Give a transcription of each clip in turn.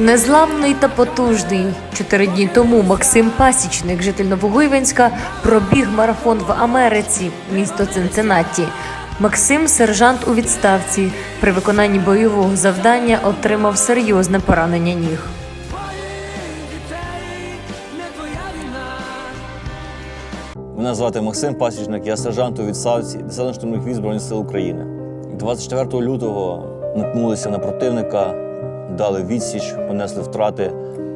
Незламний та потужний. Чотири дні тому Максим Пасічник, житель Новогуйвенська, пробіг марафон в Америці, місто Цинциннаті. Максим, сержант у відставці, при виконанні бойового завдання отримав серйозне поранення ніг. Мене звати Максим Пасічник, я сержант у відставці 10 штурмових військ Збройних сил України. 24 лютого наткнулися на противника, дали відсіч, понесли втрати,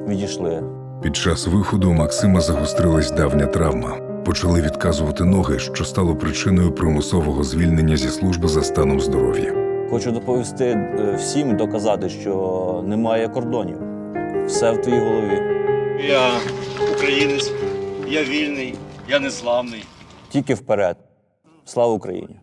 відійшли. Під час виходу у Максима загострилась давня травма. Почали відказувати ноги, що стало причиною примусового звільнення зі служби за станом здоров'я. Хочу доповісти е, всім доказати, що немає кордонів. Все в твоїй голові. Я українець, я вільний, я незламний. Тільки вперед. Слава Україні!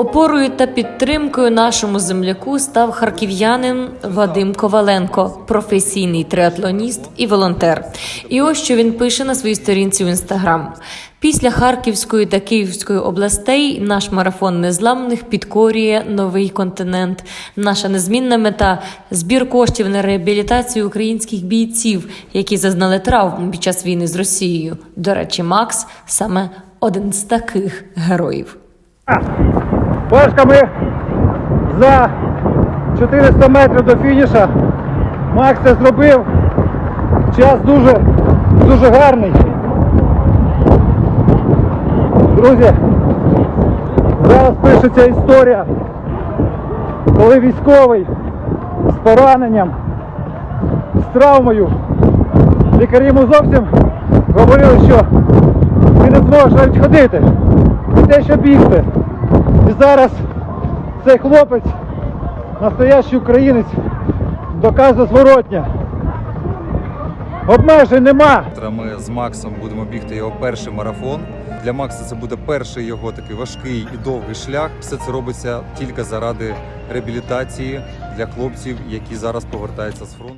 Опорою та підтримкою нашому земляку став харків'янин Вадим Коваленко, професійний триатлоніст і волонтер. І ось що він пише на своїй сторінці в інстаграм. Після Харківської та Київської областей наш марафон незламних підкорює новий континент. Наша незмінна мета збір коштів на реабілітацію українських бійців, які зазнали травм під час війни з Росією. До речі, Макс саме один з таких героїв. Пашками за 400 метрів до фініша. Макс це зробив. Час дуже, дуже гарний. Друзі, зараз пишеться історія, коли військовий з пораненням, з травмою. Лікарі йому зовсім говорили, що ти не зможеш навіть ходити. І те, що бігти. Зараз цей хлопець, настоящий українець, доказує зворотня. Обмежень нема. Ми з Максом будемо бігти його перший марафон. Для Макса це буде перший його такий важкий і довгий шлях. Все це робиться тільки заради реабілітації для хлопців, які зараз повертаються з фронту.